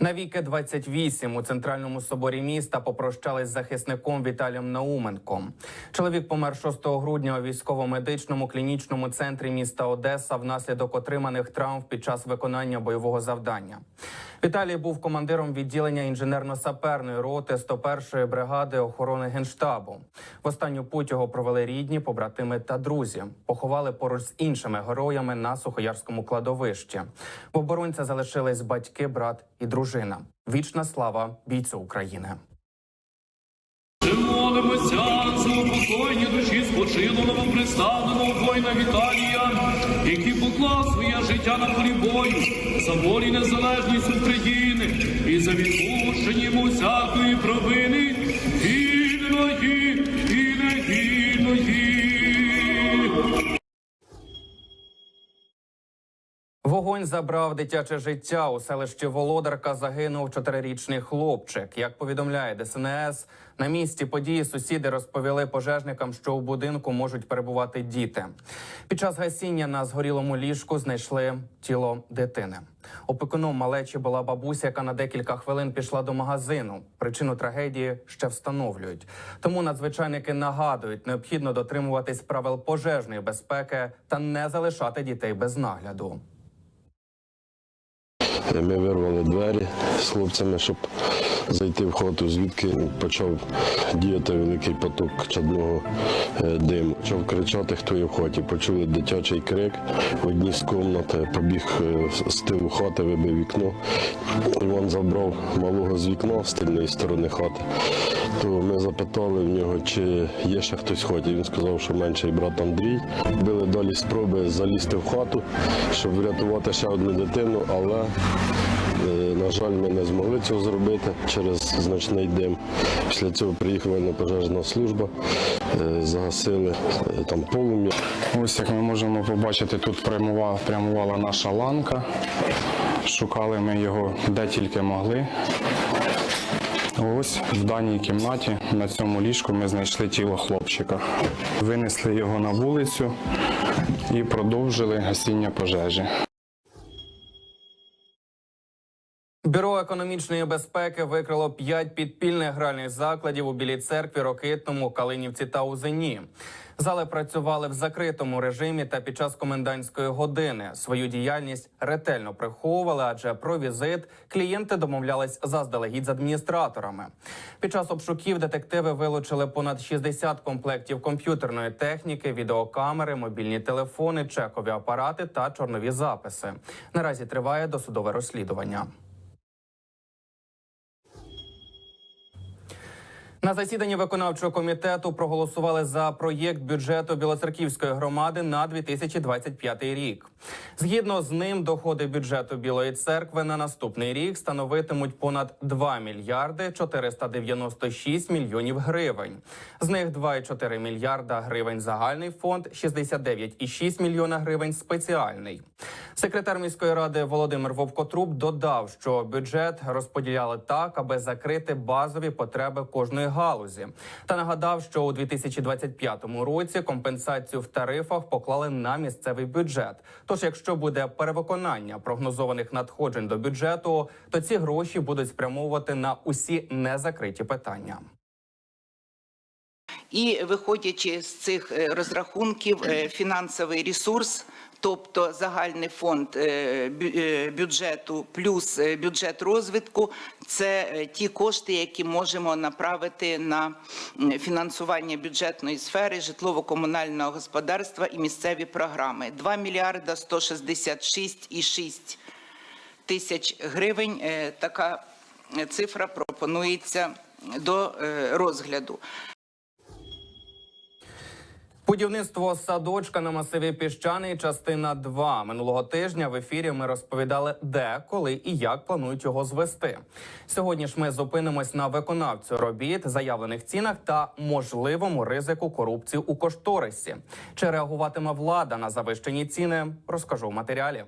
Навіки 28 у центральному соборі міста попрощались з захисником Віталієм Науменком. Чоловік помер 6 грудня у військово-медичному клінічному центрі міста Одеса внаслідок отриманих травм під час виконання бойового завдання. Віталій був командиром відділення інженерно-саперної роти 101-ї бригади охорони генштабу. В останню путь його провели рідні, побратими та друзі. Поховали поруч з іншими героями на сухоярському кладовищі. В оборонця залишились батьки, брат і дружина. Вічна слава бійцю України. Молимося за упокоєння душі спочилого приставленого воїна Віталія, який поклав своє життя на полі бою за волі незалежність України і за відпущення йому всякої провини, Вогонь забрав дитяче життя у селищі Володарка. Загинув чотирирічний хлопчик. Як повідомляє ДСНС, на місці події сусіди розповіли пожежникам, що у будинку можуть перебувати діти. Під час гасіння на згорілому ліжку знайшли тіло дитини. Опекуном малечі була бабуся, яка на декілька хвилин пішла до магазину. Причину трагедії ще встановлюють. Тому надзвичайники нагадують, необхідно дотримуватись правил пожежної безпеки та не залишати дітей без нагляду. Ми вирвали двері з хлопцями, щоб зайти в хату, звідки почав діяти великий поток чадного е, диму. Почав кричати, хто є в хаті. Почули дитячий крик в одній з кімнат, побіг е, з тилу хати, вибив вікно. Іван забрав малого з вікна з тильної сторони хати. То ми запитали в нього, чи є ще хтось в хаті. Він сказав, що менший брат Андрій. Били далі спроби залізти в хату, щоб врятувати ще одну дитину, але Е, На жаль, ми не змогли цього зробити через значний дим. Після цього приїхала на пожежна служба, е, загасили е, там полум'я. Ось як ми можемо побачити, тут прямувала, прямувала наша ланка. Шукали ми його де тільки могли. Ось в даній кімнаті на цьому ліжку ми знайшли тіло хлопчика. Винесли його на вулицю і продовжили гасіння пожежі. Бюро економічної безпеки викрило п'ять підпільних гральних закладів у Білій церкві, Рокитному, Калинівці та Узині. Зали працювали в закритому режимі та під час комендантської години. Свою діяльність ретельно приховували, адже про візит клієнти домовлялись заздалегідь з адміністраторами. Під час обшуків детективи вилучили понад 60 комплектів комп'ютерної техніки, відеокамери, мобільні телефони, чекові апарати та чорнові записи. Наразі триває досудове розслідування. На засіданні виконавчого комітету проголосували за проєкт бюджету Білоцерківської громади на 2025 рік. Згідно з ним, доходи бюджету Білої церкви на наступний рік становитимуть понад 2 мільярди 496 мільйонів гривень. З них 2,4 мільярда гривень загальний фонд, 69,6 мільйона гривень спеціальний. Секретар міської ради Володимир Вовкотруб додав, що бюджет розподіляли так, аби закрити базові потреби кожної галузі, та нагадав, що у 2025 році компенсацію в тарифах поклали на місцевий бюджет. Тож, якщо буде перевиконання прогнозованих надходжень до бюджету, то ці гроші будуть спрямовувати на усі незакриті питання. І виходячи з цих е, розрахунків, е, фінансовий ресурс, тобто загальний фонд е, е, бюджету плюс е, бюджет розвитку, це ті кошти, які можемо направити на фінансування бюджетної сфери, житлово-комунального господарства і місцеві програми. 2 мільярда 166,6 тисяч гривень. Така цифра пропонується до розгляду. Будівництво садочка на масиві піщаний, частина 2. Минулого тижня в ефірі ми розповідали, де, коли і як планують його звести. Сьогодні ж ми зупинимось на виконавцю робіт, заявлених цінах та можливому ризику корупції у кошторисі. Чи реагуватиме влада на завищені ціни? Розкажу в матеріалі.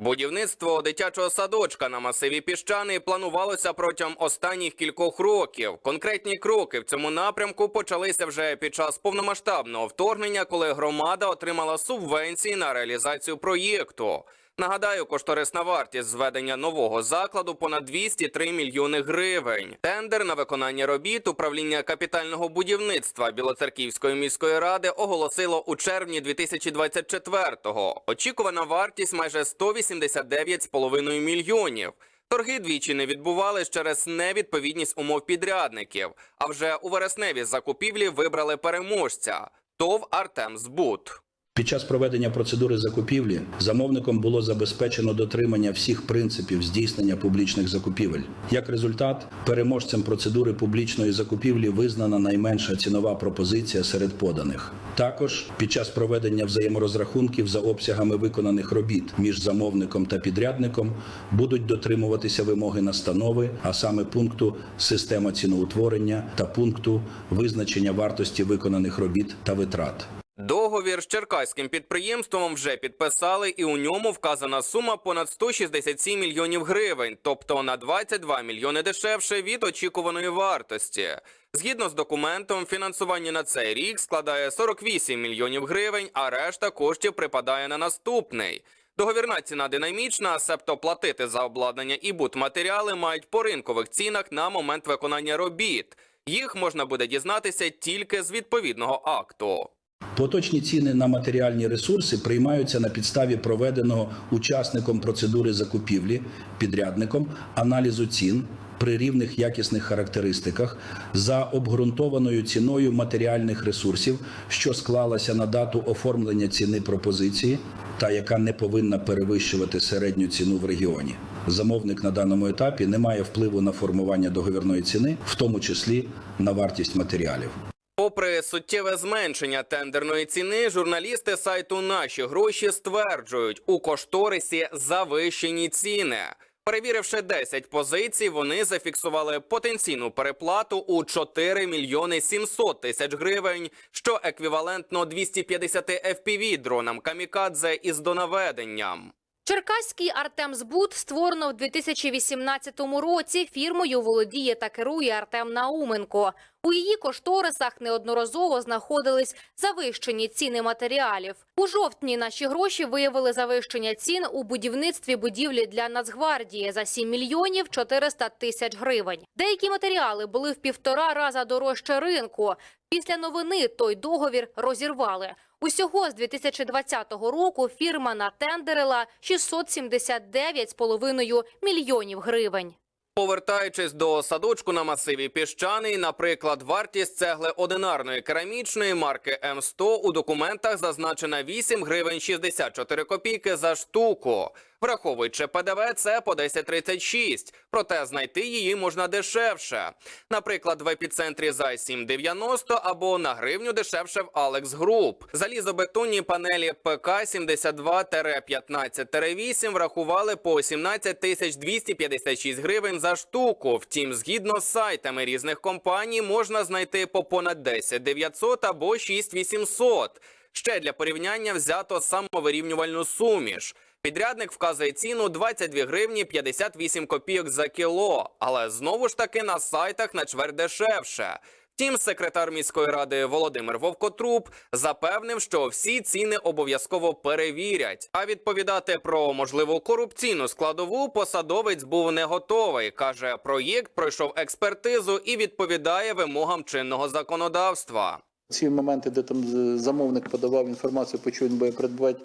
Будівництво дитячого садочка на масиві піщани планувалося протягом останніх кількох років. Конкретні кроки в цьому напрямку почалися вже під час повномасштабного вторгнення, коли громада отримала субвенції на реалізацію проєкту. Нагадаю, кошторисна вартість зведення нового закладу понад 203 мільйони гривень. Тендер на виконання робіт управління капітального будівництва Білоцерківської міської ради оголосило у червні 2024-го. Очікувана вартість майже 189,5 мільйонів. Торги двічі не відбувались через невідповідність умов підрядників. А вже у вересневі закупівлі вибрали переможця ТОВ Артем Збут. Під час проведення процедури закупівлі замовником було забезпечено дотримання всіх принципів здійснення публічних закупівель. Як результат, переможцем процедури публічної закупівлі визнана найменша цінова пропозиція серед поданих. Також під час проведення взаєморозрахунків за обсягами виконаних робіт між замовником та підрядником будуть дотримуватися вимоги настанови, а саме пункту система ціноутворення та пункту визначення вартості виконаних робіт та витрат. Договір з черкаським підприємством вже підписали, і у ньому вказана сума понад 167 мільйонів гривень, тобто на 22 мільйони дешевше від очікуваної вартості. Згідно з документом, фінансування на цей рік складає 48 мільйонів гривень, а решта коштів припадає на наступний. Договірна ціна динамічна, себто платити за обладнання і будматеріали мають по ринкових цінах на момент виконання робіт. Їх можна буде дізнатися тільки з відповідного акту. Поточні ціни на матеріальні ресурси приймаються на підставі проведеного учасником процедури закупівлі підрядником аналізу цін при рівних якісних характеристиках за обґрунтованою ціною матеріальних ресурсів, що склалася на дату оформлення ціни пропозиції, та яка не повинна перевищувати середню ціну в регіоні. Замовник на даному етапі не має впливу на формування договірної ціни, в тому числі на вартість матеріалів. Попри суттєве зменшення тендерної ціни, журналісти сайту Наші гроші стверджують, у кошторисі завищені ціни. Перевіривши 10 позицій, вони зафіксували потенційну переплату у 4 мільйони 700 тисяч гривень, що еквівалентно 250 FPV дронам камікадзе із донаведенням. Черкаський Артем Збут створено в 2018 році. Фірмою володіє та керує Артем Науменко. У її кошторисах неодноразово знаходились завищені ціни матеріалів. У жовтні наші гроші виявили завищення цін у будівництві будівлі для Нацгвардії за 7 мільйонів 400 тисяч гривень. Деякі матеріали були в півтора раза дорожче ринку. Після новини той договір розірвали. Усього з 2020 року фірма натендерила 679,5 мільйонів гривень. Повертаючись до садочку на масиві піщаний, наприклад, вартість цегли одинарної керамічної марки М100 у документах зазначена 8 гривень 64 копійки за штуку. Враховуючи ПДВ, це по 10,36, проте знайти її можна дешевше. Наприклад, в епіцентрі за 7,90 або на гривню дешевше в Алекс Груп. Залізобетонні панелі ПК 72-15-8 врахували по 17 тисяч 256 гривень за штуку. Втім, згідно з сайтами різних компаній, можна знайти по понад 10 900 або 6 800. Ще для порівняння взято самовирівнювальну суміш. Підрядник вказує ціну 22 гривні 58 копійок за кіло, але знову ж таки на сайтах на чверть дешевше. Втім, секретар міської ради Володимир Вовкотруб запевнив, що всі ціни обов'язково перевірять. А відповідати про можливу корупційну складову посадовець був не готовий. каже, проєкт пройшов експертизу і відповідає вимогам чинного законодавства. Ці моменти, де там замовник подавав інформацію, по чому він буде придбати,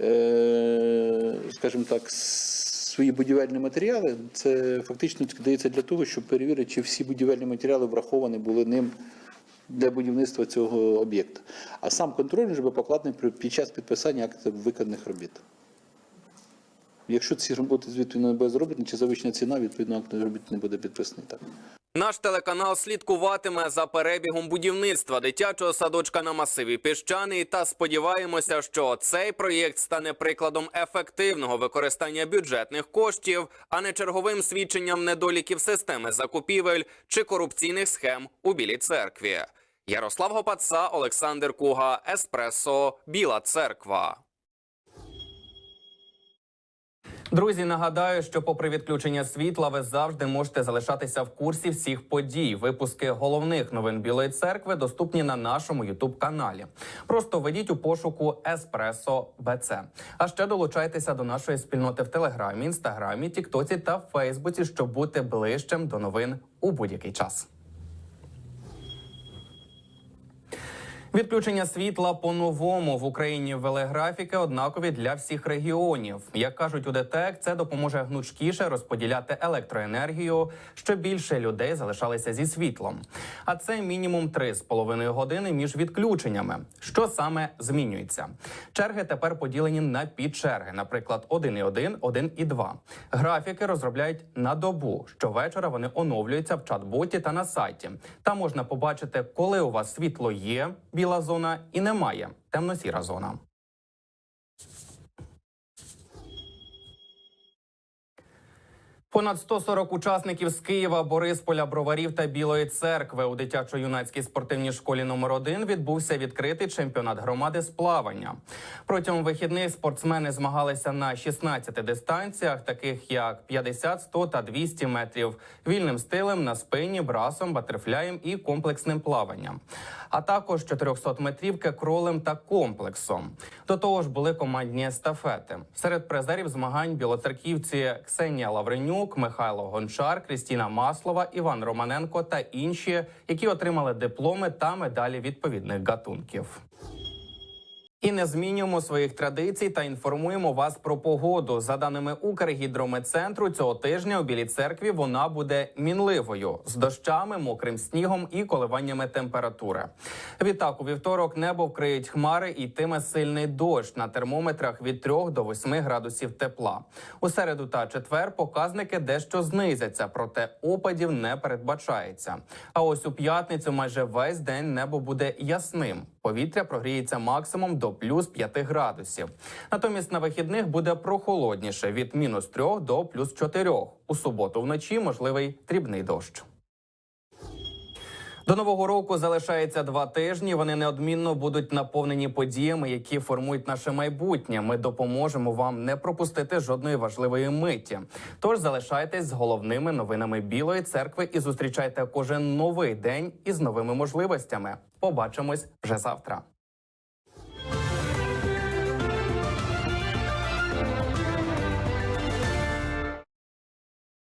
е, скажімо так, свої будівельні матеріали, це фактично дається для того, щоб перевірити, чи всі будівельні матеріали враховані були ним для будівництва цього об'єкта. А сам контроль вже покладений під час підписання актів виконаних робіт. Якщо ці роботи звідти не буде зроблені, чи завищена ціна, відповідно акт робіт не буде підписаний. Так. Наш телеканал слідкуватиме за перебігом будівництва дитячого садочка на масиві піщаний та сподіваємося, що цей проєкт стане прикладом ефективного використання бюджетних коштів, а не черговим свідченням недоліків системи закупівель чи корупційних схем у Білій церкві. Ярослав Гопаца, Олександр Куга, Еспресо, Біла Церква. Друзі, нагадаю, що попри відключення світла, ви завжди можете залишатися в курсі всіх подій. Випуски головних новин Білої церкви доступні на нашому Ютуб каналі. Просто введіть у пошуку Еспресо БЦ. А ще долучайтеся до нашої спільноти в Телеграмі, Інстаграмі, Тіктоці та Фейсбуці, щоб бути ближчим до новин у будь-який час. Відключення світла по-новому в Україні ввели графіки однакові для всіх регіонів. Як кажуть у ДТЕК, це допоможе гнучкіше розподіляти електроенергію, щоб більше людей залишалися зі світлом. А це мінімум 3,5 години між відключеннями. Що саме змінюється? Черги тепер поділені на підчерги, наприклад, 1,1, 1,2. Графіки розробляють на добу. Щовечора вони оновлюються в чат-боті та на сайті. Там можна побачити, коли у вас світло є, біла зона, і немає темно-сіра зона. Понад 140 учасників з Києва, Борисполя, Броварів та Білої церкви у дитячо-юнацькій спортивній школі номер 1 відбувся відкритий чемпіонат громади з плавання. Протягом вихідних спортсмени змагалися на 16 дистанціях, таких як 50, 100 та 200 метрів, вільним стилем на спині, брасом, батерфляєм і комплексним плаванням. А також 400 метрівки кролем та комплексом. До того ж були командні естафети. Серед призерів змагань білоцерківці Ксенія Лавренюк, Михайло Гончар, Крістіна Маслова, Іван Романенко та інші, які отримали дипломи та медалі відповідних гатунків. І не змінюємо своїх традицій та інформуємо вас про погоду. За даними Укргідрометцентру, цього тижня у Білій церкві вона буде мінливою з дощами, мокрим снігом і коливаннями температури. Відтак у вівторок небо вкриють хмари і йтиме сильний дощ на термометрах від 3 до 8 градусів тепла. У середу та четвер показники дещо знизяться, проте опадів не передбачається. А ось у п'ятницю майже весь день небо буде ясним. Повітря прогріється максимум до плюс 5 градусів. Натомість на вихідних буде прохолодніше від мінус 3 до плюс 4. У суботу вночі можливий дрібний дощ. До нового року залишається два тижні. Вони неодмінно будуть наповнені подіями, які формують наше майбутнє. Ми допоможемо вам не пропустити жодної важливої миті. Тож залишайтесь з головними новинами Білої церкви і зустрічайте кожен новий день із новими можливостями. Побачимось вже завтра.